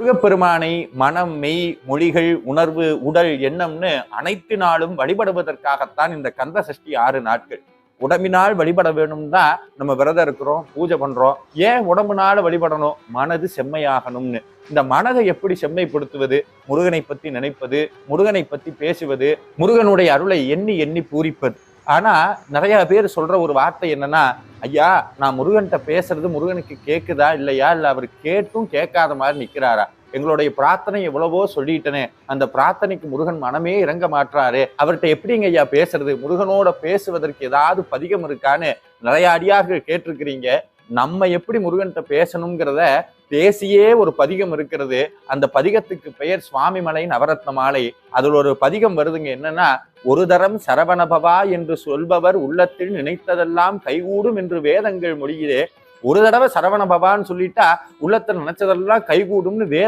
முருகப்பெருமானை மனம் மெய் மொழிகள் உணர்வு உடல் எண்ணம்னு அனைத்து நாளும் வழிபடுவதற்காகத்தான் இந்த கந்த சஷ்டி ஆறு நாட்கள். உடம்பினால் வழிபட வேணும் தான் நம்ம விரதம் இருக்கிறோம் பூஜை பண்றோம். ஏன் உடம்புனால வழிபடணும்? மனது செம்மையாகணும்னு. இந்த மனதை எப்படி செம்மைப்படுத்துவது? முருகனை பத்தி நினைப்பது முருகனை பத்தி பேசுவது முருகனுடைய அருளை எண்ணி எண்ணி பூரிப்பது. ஆனா நிறைய பேர் சொல்ற ஒரு வார்த்தை என்னன்னா ஐயா நான் முருகன்கிட்ட பேசுறது முருகனுக்கு கேட்குதா இல்லையா? இல்லை அவர் கேட்டும் கேட்காத மாதிரி நிற்கிறாரா எங்களுடைய பிரார்த்தனை எவ்வளவோ சொல்லிட்டனே அந்த பிரார்த்தனைக்கு முருகன் மனமே இறங்க மாட்டாரு அவர்கிட்ட எப்படிங்க ஐயா பேசுறது? முருகனோட பேசுவதற்கு ஏதாவது பதிகம் இருக்கான்னு நிறைய அடியார்கள் கேட்டிருக்கிறீங்க. நம்ம எப்படி முருகன்கிட்ட பேசணுங்கிறத பேசியே ஒரு பதிகம் இருக்கிறது. அந்த பதிகத்துக்கு பெயர் சுவாமிமலை நவரத்ன மாலை. அதில் ஒரு பதிகம் வருதுங்க என்னன்னா ஒரு தரம் சரவணபவா என்று சொல்பவர் உள்ளத்தில் நினைத்ததெல்லாம் கைகூடும் என்று வேதங்கள் மொழியிலே. ஒரு தடவை சரவணபவான்னு சொல்லிட்டா உள்ளத்தில் நினைச்சதெல்லாம் கைகூடும்னு வேத